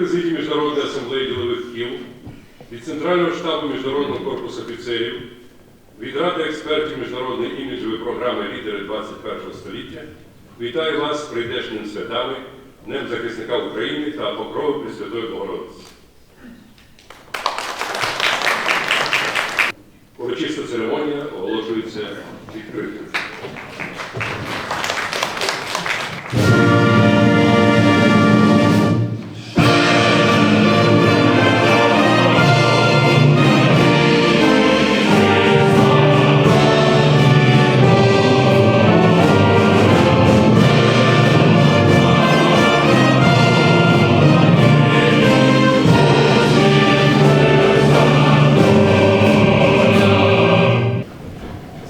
Президії Міжнародної асамблеї ділових кіл, від Центрального штабу Міжнародного корпусу офіцерів, від Ради експертів міжнародної іміджової програми Лідери 21 століття вітаю вас з прийдешніми святами, Днем захисника України та покрови Пресвятої Богородиці. Урочиста церемонія оголошується відкритою.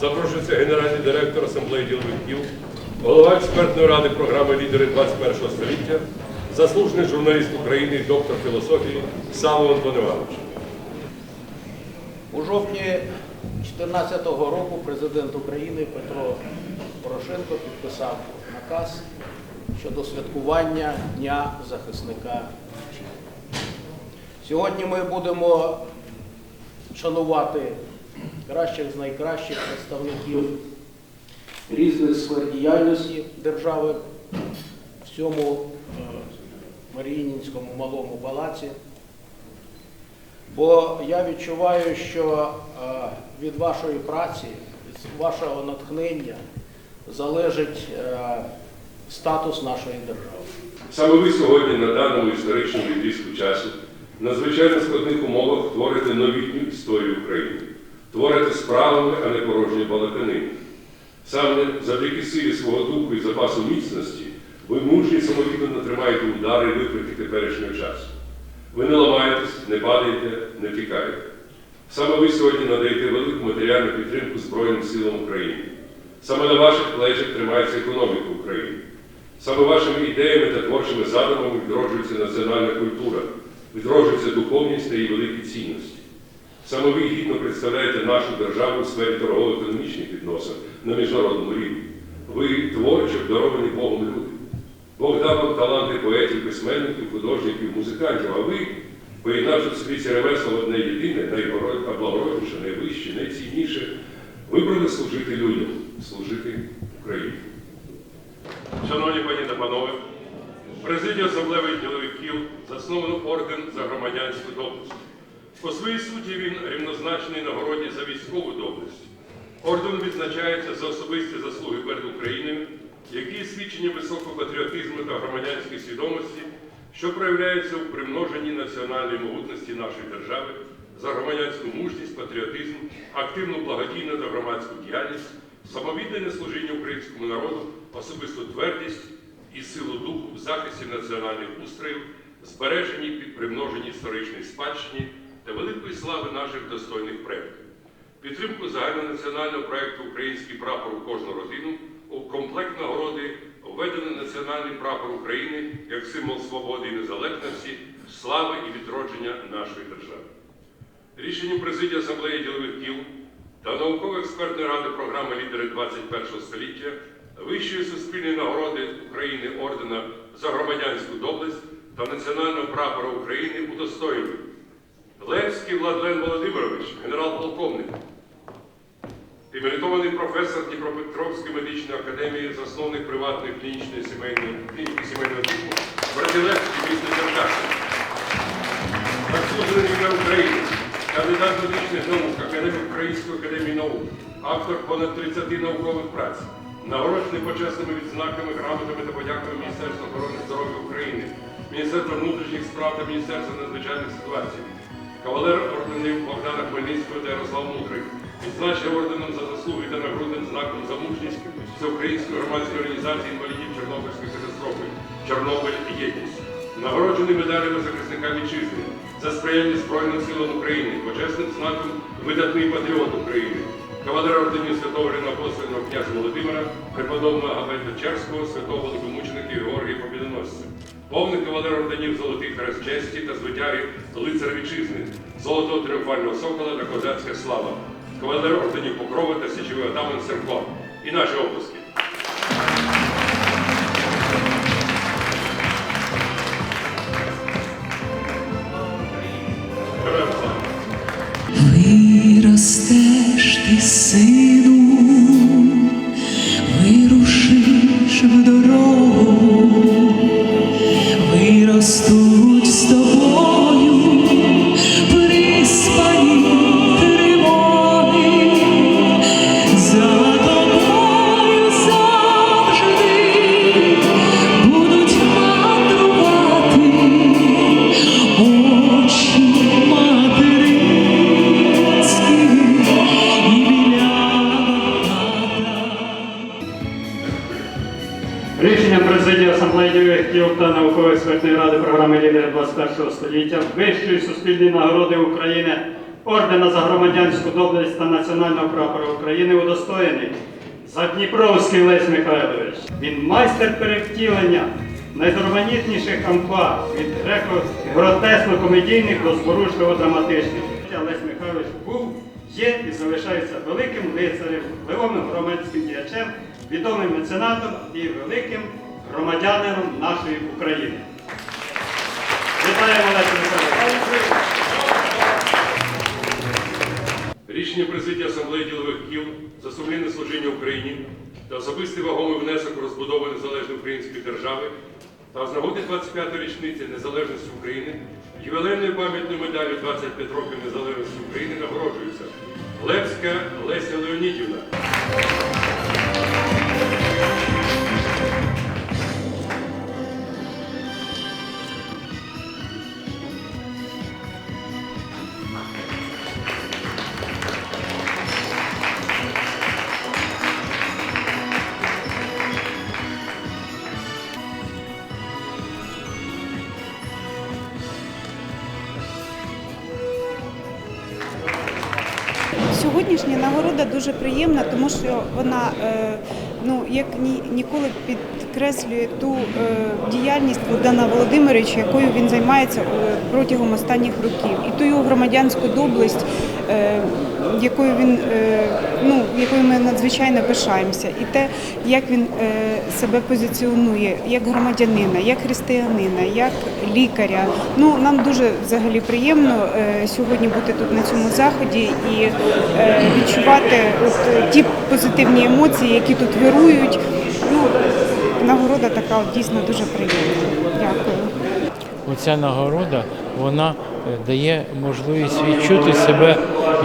Запрошується генеральний директор Асамблеї ділових кіл, голова експертної ради програми Лідери 21 століття, заслужений журналіст України, доктор філософії Савов Антон Іванович. У жовтні 2014 року президент України Петро Порошенко підписав наказ щодо святкування Дня захисника Вітчизни. Сьогодні ми будемо шанувати кращих з найкращих представників різних сфер діяльності держави в цьому е, Маріїнському малому палаці. Бо я відчуваю, що е, від вашої праці, від вашого натхнення залежить е, статус нашої держави. Саме ви сьогодні на даному історичному відрізку часу надзвичайно складних умовах творите новітню історію України, творите справами, а не порожні балаканини. Саме завдяки силі свого духу і запасу міцності ви мужні і тримаєте удари і виклики теперішнього часу. Ви не ламаєтесь, не падаєте, не тікаєте. Саме ви сьогодні надаєте велику матеріальну підтримку Збройним силам України. Саме на ваших плечах тримається економіка України. Саме вашими ідеями та творчими задумами відроджується національна культура, відроджується духовність та її великі цінності. Саме ви гідно представляєте нашу державу у сфері торгово-економічних відносин на міжнародному рівні. Ви творчо обдаровані Богом люди. Бог дав вам таланти поетів, письменників, художників, музикантів, а ви, поєднавши в собі ці ремесла в одне єдине, найблагородніше, найвище, найцінніше, вибрали служити людям, служити Україні. Шановні пані та панове, президія Асамблеї ділових кіл засновано орден за громадянську доблесть. По своїй суті він рівнозначний нагороді за військову доблесть. Орден відзначається за особисті заслуги перед Україною, які свідчення високого патріотизму та громадянської свідомості, що проявляється у примноженні національної могутності нашої держави за громадянську мужність, патріотизм, активну благодійну та громадську діяльність, самовіддане служіння українському народу, особисту твердість і силу духу в захисті національних устроїв, збереженні під примноженні історичної спадщині та великої слави наших достойних предків. Підтримку загальнонаціонального проєкту Український прапор у кожну родину у комплект нагороди введений національний прапор України як символ свободи і незалежності, слави і відродження нашої держави. Рішенням президії Асамблеї ділових кіл та науково-експертної ради програми Лідери 21 століття Вищої суспільної нагороди України ордена за громадянську доблесть та національного прапора України удостоєні Левський Владлен Володимирович, генерал-полковник, імеритований професор Дніпропетровської медичної академії, засновник приватної клінічної сімейної клініки сімейного типу, Братилевський місто Черкаси. Заслужений ім'я України, кандидат медичних наук, академік Української академії наук, автор понад 30 наукових праць, нагороджений почесними відзнаками, грамотами та подяками Міністерства охорони здоров'я України, Міністерства внутрішніх справ та Міністерства надзвичайних ситуацій, кавалер орденів Богдана Хмельницького та Ярослав Мудрик, відзначив орденом за заслуги та нагрудним знаком за мужність Всеукраїнської громадської організації інвалідів Чорнобильської катастрофи Чорнобиль Єдність. Нагороджений медалями захисника вітчизни за сприяння Збройним силам України, почесним знаком видатний патріот України, кавалер орденів святого Рівнопостольного князя Володимира, преподобного Габета Черського, святого великомученика Георгія Побідоносця, повний кавалер орденів Золотий Хрест честі та звитяги лицар вітчизни, Золотого тріумфального сокола та козацька слава, кавалер орденів Покрова та січовий отаман Серко. І наші опуски. Та науково-експертної ради програми «Лідери 21 століття Вищої суспільної нагороди України ордена за громадянську доблесть та національного прапора України удостоєний Задніпровський Лесь Михайлович. Він майстер перевтілення найзарманітніших амплуа від греко-гротесно-комедійних до зворушливо-драматичних. Лесь Михайлович був, є і залишається великим лицарем, впливовим громадським діячем, відомим меценатом і великим громадянином нашої України. Вітаємо Леся Михайловича! Рішення президії Асамблеї ділових кіл за сумлінне служіння Україні та особистий вагомий внесок у розбудову незалежної української держави та з нагоди 25-ї річниці незалежності України ювілейною пам'ятною медаллю 25 років незалежності України нагороджується Лепська Леся Леонідівна. Нагорода дуже приємна, тому що вона е, ну як ні, ніколи підкреслює ту е, діяльність Богдана Володимировича, якою він займається е, протягом останніх років, і ту його громадянську доблесть, якою він е, ну якою ми надзвичайно пишаємося, і те, як він е, себе позиціонує як громадянина, як християнина, як лікаря. Ну нам дуже взагалі приємно е, сьогодні бути тут на цьому заході і відчувати от ті позитивні емоції, які тут вирують. Ну нагорода така от дійсно дуже приємна. Дякую. Оця нагорода вона е, дає можливість відчути себе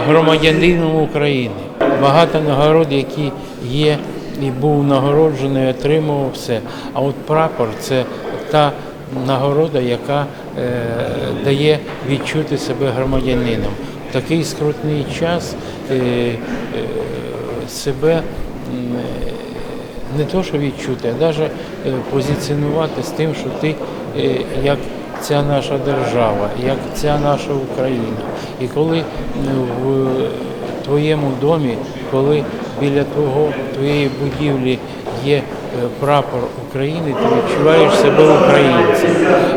громадянином України. Багато нагород, які є і був нагороджений, отримував все. А от прапор це та нагорода, яка е, дає відчути себе громадянином. В такий скрутний час е, себе не то, що відчути, а навіть позиціонувати з тим, що ти як ця наша держава, як ця наша Україна. І коли е, в твоєму домі, коли біля твого, твоєї будівлі є е, прапор України, ти відчуваєш себе українцем.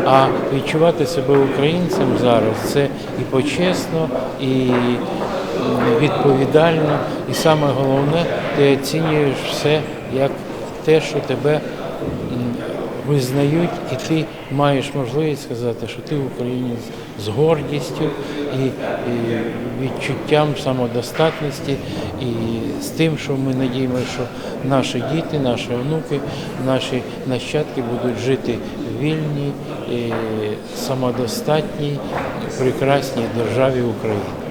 А відчувати себе українцем зараз це і почесно, і відповідально, і саме головне, ти оцінюєш все як те, що тебе визнають, і ти маєш можливість сказати, що ти українець з гордістю і, відчуттям самодостатності, і з тим, що ми надіємося, що наші діти, наші онуки, наші нащадки будуть жити вільній, самодостатній, прекрасній державі України.